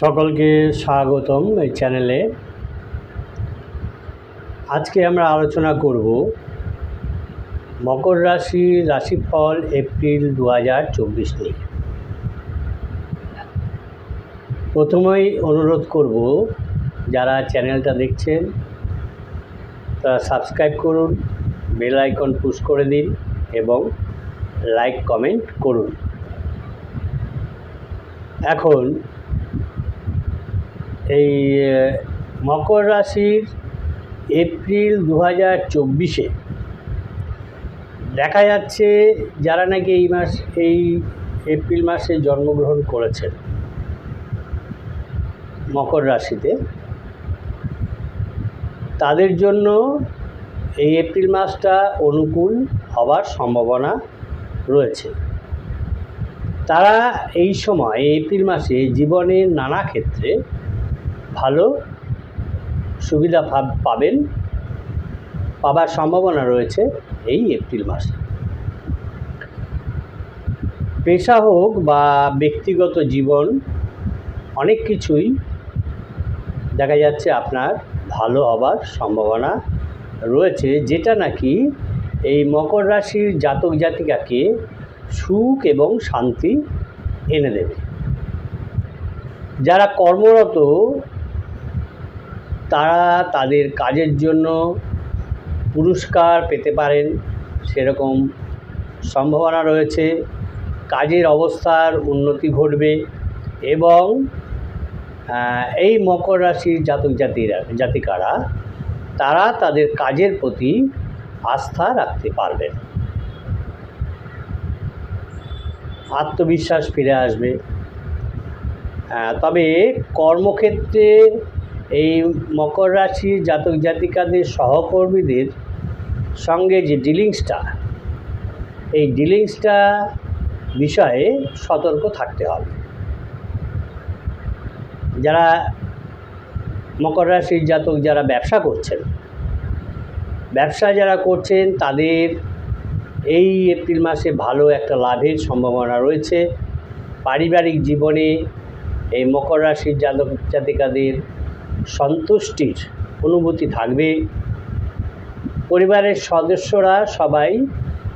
সকলকে স্বাগতম এই চ্যানেলে। আজকে আমরা আলোচনা করব মকর রাশি রাশিফল এপ্রিল দু হাজার চব্বিশ নিয়ে। প্রথমেই অনুরোধ করব, যারা চ্যানেলটা দেখছেন, তারা সাবস্ক্রাইব করুন, বেল আইকন পুশ করে দিন এবং লাইক কমেন্ট করুন। এখন এই মকর রাশির এপ্রিল দু হাজার চব্বিশে। দেখা যাচ্ছে যারা নাকি এই মাস, এই এপ্রিল মাসে জন্মগ্রহণ করেছেন মকর রাশিতে, তাদের জন্য এই এপ্রিল মাসটা অনুকূল হবার সম্ভাবনা রয়েছে। তারা এই সময় এপ্রিল মাসে জীবনের নানা ক্ষেত্রে ভালো সুবিধা পাবেন, পাবার সম্ভাবনা রয়েছে এই এপ্রিল মাসে। পেশা হোক বা ব্যক্তিগত জীবন, অনেক কিছুই দেখা যাচ্ছে আপনার ভালো হবার সম্ভাবনা রয়েছে, যেটা নাকি এই মকর রাশির জাতক জাতিকাকে সুখ এবং শান্তি এনে দেবে। যারা কর্মরত তারা তাদের কাজের জন্য পুরস্কার পেতে পারেন, সেরকম সম্ভাবনা রয়েছে। কাজের অবস্থার উন্নতি ঘটবে এবং এই মকর রাশির জাতক জাতিরা, জাতিকারা, তারা তাদের কাজের প্রতি আস্থা রাখতে পারবেন। আত্মবিশ্বাস ফিরে আসবে। তবে কর্মক্ষেত্রে এই মকর রাশির জাতক জাতিকাদের সহকর্মীদের সঙ্গে যে ডিলিংসটা, এই ডিলিংসটা বিষয়ে সতর্ক থাকতে হবে। যারা মকর রাশির জাতক যারা ব্যবসা করছেন, ব্যবসা যারা করছেন তাদের এই এপ্রিল মাসে ভালো একটা লাভের সম্ভাবনা রয়েছে। পারিবারিক জীবনে এই মকর রাশির জাতক জাতিকাদের সন্তুষ্টির অনুভূতি থাকবে। পরিবারের সদস্যরা সবাই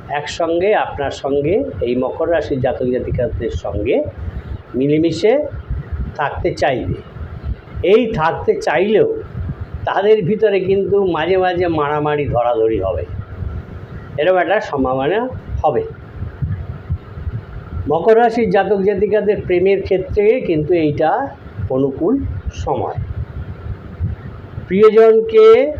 একসঙ্গে আপনার সঙ্গে এই মকর রাশির জাতক জাতিকাদের সঙ্গে মিলেমিশে থাকতে চাইবে। এই থাকতে চাইলেও তাদের ভিতরে কিন্তু মাঝে মাঝে মারামারি, ধরাধরি হবে। এরকম একটা সম্ভাবনা হবে। মকর রাশির জাতক জাতিকাদের প্রেমের ক্ষেত্রে কিন্তু এইটা অনুকূল সময়। প্রিয়জনকে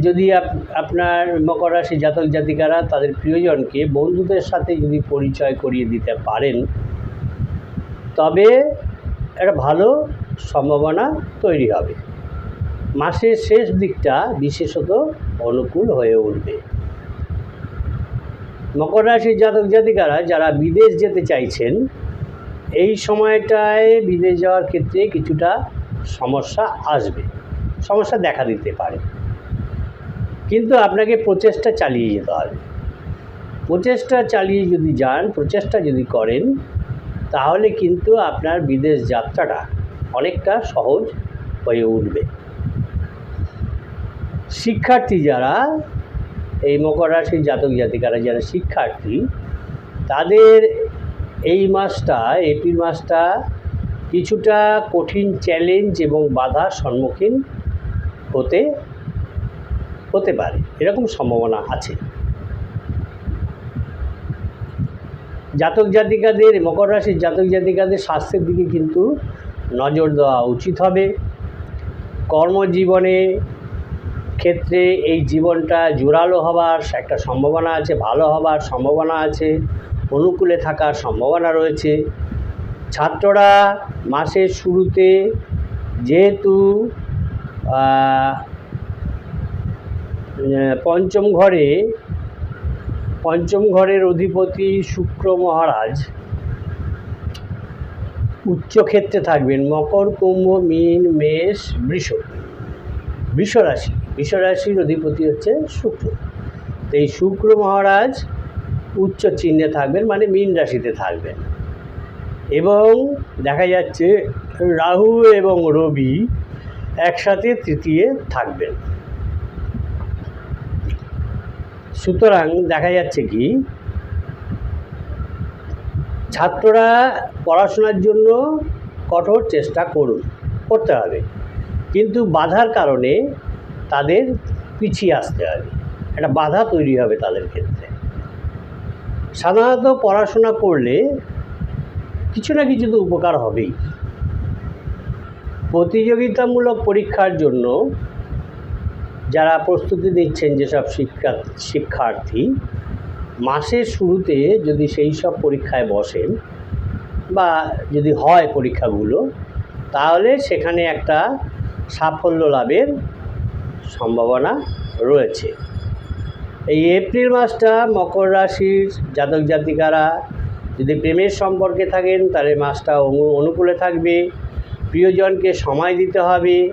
যদি আপ- আপনার মকর রাশি জাতক জাতিকারা তাদের প্রিয়জনকে বন্ধুদের সাথে যদি পরিচয় করিয়ে দিতে পারেন, তবে একটা ভালো সম্ভাবনা তৈরি হবে। মাসের শেষ দিকটা বিশেষত অনুকূল হয়ে উঠবে। মকর রাশির জাতক জাতিকারা যারা বিদেশ যেতে চাইছেন, এই সময়টায় বিদেশ যাওয়ার ক্ষেত্রে কিছুটা সমস্যা আসবে। সমস্যা দেখা দিতে পারে। কিন্তু আপনাকে প্রচেষ্টা চালিয়ে যেতে হবে। প্রচেষ্টা চালিয়ে যদি যান, প্রচেষ্টা যদি করেন, তাহলে কিন্তু আপনার বিদেশ যাত্রাটা অনেকটা সহজ হয়ে উঠবে। শিক্ষার্থী যারা, এই মকর রাশির জাতক জাতিকারা যারা শিক্ষার্থী, তাদের এই মাসটা, এপ্রিল মাসটা কিছুটা কঠিন চ্যালেঞ্জ এবং বাধার সম্মুখীন হতে হতে পারে। এরকম সম্ভাবনা আছে। জাতক জাতিকাদের, মকর রাশির জাতক জাতিকাদের স্বাস্থ্যের দিকে কিন্তু নজর দেওয়া উচিত হবে। কর্মজীবনে ক্ষেত্রে এই জীবনটা জোরালো হবার একটা সম্ভাবনা আছে, ভালো হবার সম্ভাবনা আছে, অনুকূলে থাকার সম্ভাবনা রয়েছে। ছাত্ররা মাসের শুরুতে যেহেতু পঞ্চম ঘরে, পঞ্চম ঘরের অধিপতি শুক্র মহারাজ উচ্চক্ষেত্রে থাকবেন মকর, কুম্ভ, মীন, মেষ, বৃষ। বৃষরাশি বৃষরাশির অধিপতি হচ্ছে শুক্র। তো এই শুক্র মহারাজ উচ্চ চিহ্নে থাকবেন মানে মীন রাশিতে থাকবেন। এবং দেখা যাচ্ছে রাহু এবং রবি একসাথে তৃতীয় থাকবেন। সুতরাং দেখা যাচ্ছে কি, ছাত্ররা পড়াশোনার জন্য কঠোর চেষ্টা করুন, করতে হবে। কিন্তু বাধার কারণে তাদের পিছিয়ে আসতে হবে। একটা বাধা তৈরি হবে তাদের ক্ষেত্রে। সাধারণত পড়াশোনা করলে কিছু না কিছু তো উপকার হবেই। প্রতিযোগিতামূলক পরীক্ষার জন্য যারা প্রস্তুতি নিচ্ছেন যেসব শিক্ষা, শিক্ষার্থী, মাসের শুরুতে যদি সেই সব পরীক্ষায় বসেন বা যদি হয় পরীক্ষাগুলো, তাহলে সেখানে একটা সাফল্য লাভের সম্ভাবনা রয়েছে। এই এপ্রিল মাসটা মকর রাশির জাতক জাতিকারা যদি প্রেমের সম্পর্কে থাকেন, তাহলে মাসটা অনু- অনুকূলে থাকবে। প্রিয়জনকে সময় দিতে হবে।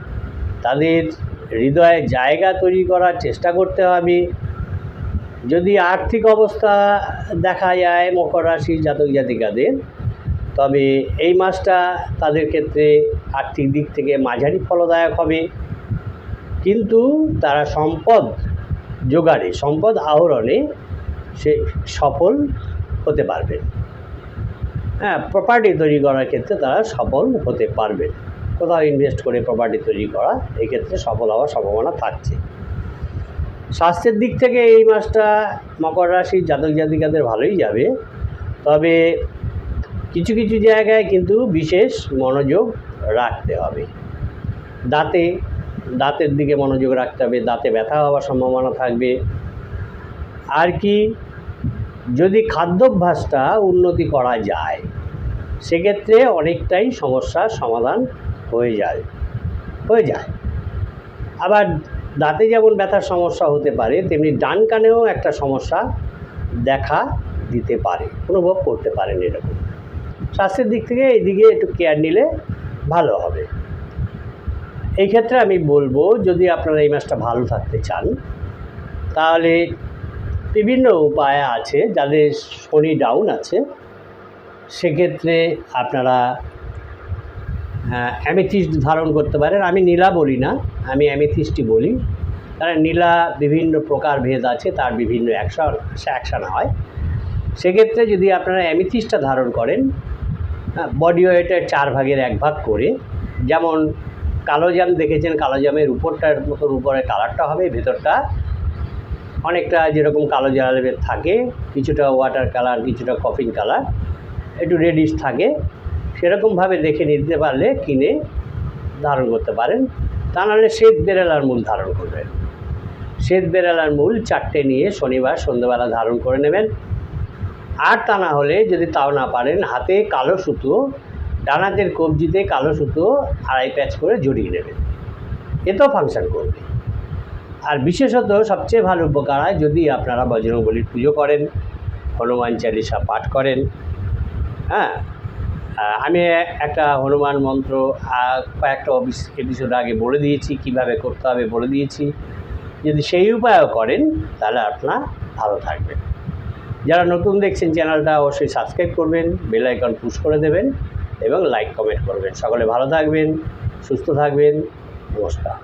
তাদের হৃদয়ে জায়গা তৈরি করার চেষ্টা করতে হবে। যদি আর্থিক অবস্থা দেখা যায় মকর রাশির জাতক জাতিকাদের, তবে এই মাসটা তাদের ক্ষেত্রে আর্থিক দিক থেকে মাঝারি ফলদায়ক হবে। কিন্তু তারা সম্পদ জোগাড়ে, সম্পদ আহরণে সে সফল হতে পারবে হ্যাঁ প্রপার্টি তৈরি করার ক্ষেত্রে তারা সফল হতে পারবে। কোথাও ইনভেস্ট করে প্রপার্টি তৈরি করা, এই ক্ষেত্রে সফল হওয়ার সম্ভাবনা থাকছে। স্বাস্থ্যের দিক থেকে এই মাসটা মকর রাশির জাতক জাতিকাদের ভালোই যাবে। তবে কিছু কিছু জায়গায় কিন্তু বিশেষ মনোযোগ রাখতে হবে। দাঁতে, দাঁতের দিকে মনোযোগ রাখতে হবে, দাঁতে ব্যথা হওয়ার সম্ভাবনা থাকবে। আর কি যদি খাদ্যাভ্যাসটা উন্নতি করা যায়, সেক্ষেত্রে অনেকটাই সমস্যার সমাধান হয়ে যায় হয়ে যায়। আবার দাঁতে যেমন ব্যথার সমস্যা হতে পারে, তেমনি ডান কানেও একটা সমস্যা দেখা দিতে পারে, অনুভব করতে পারেন এরকম। স্বাস্থ্যের দিক থেকে এইদিকে একটু কেয়ার নিলে ভালো হবে। এই ক্ষেত্রে আমি বলব, যদি আপনারা এই মাসটা ভালো থাকতে চান, তাহলে বিভিন্ন উপায় আছে, যাদের শনি ডাউন আছে, সেক্ষেত্রে আপনারা অ্যামেথিস্ট ধারণ করতে পারেন। আমি নীলা বলি না, আমি অ্যামেথিস্টই বলি। কারণ নীলা বিভিন্ন প্রকার ভেদ আছে, তার বিভিন্ন অ্যাকশন অ্যাকশান হয়। সেক্ষেত্রে যদি আপনারা অ্যামিথিসটা ধারণ করেন বডি ওয়েটের চার ভাগের এক ভাগ করে, যেমন কালো জাম দেখেছেন কালো জামের উপরটার মতন উপরে কালারটা হবে, ভেতরটা অনেকটা যেরকম কালো জামের থাকে, কিছুটা ওয়াটার কালার কিছুটা কফিন কালার একটু রেডিশ থাকে, সেরকমভাবে দেখে নিতে পারলে কিনে ধারণ করতে পারেন। তা নাহলে শ্বেত বেরেলার মূল ধারণ করবেন। শ্বেত বেরেলার মূল চারটে নিয়ে শনিবার সন্ধ্যেবেলা ধারণ করে নেবেন। আর তা না হলে যদি তাও না পারেন, হাতে কালো সুতো, ডানাতের কবজিতে কালো সুতো আড়াই প্যাচ করে জড়িয়ে নেবেন। এতেও ফাংশন করবে। আর বিশেষত সবচেয়ে ভালো উপকার হয় যদি আপনারা বজরংবলির পুজো করেন, হনুমান চালিসা পাঠ করেন হ্যাঁ? আমি একটা হনুমান মন্ত্র কয়েকটা এপিসোড আগে বলে দিয়েছি, কীভাবে করতে হবে বলে দিয়েছি। যদি সেই উপায়ও করেন, তাহলে আপনার ভালো থাকবেন যারা নতুন দেখছেন চ্যানেলটা, অবশ্যই সাবস্ক্রাইব করবেন বেল আইকন পুশ করে দেবেন এবং লাইক কমেন্ট করবেন। সকলে ভালো থাকবেন, সুস্থ থাকবেন। নমস্কার।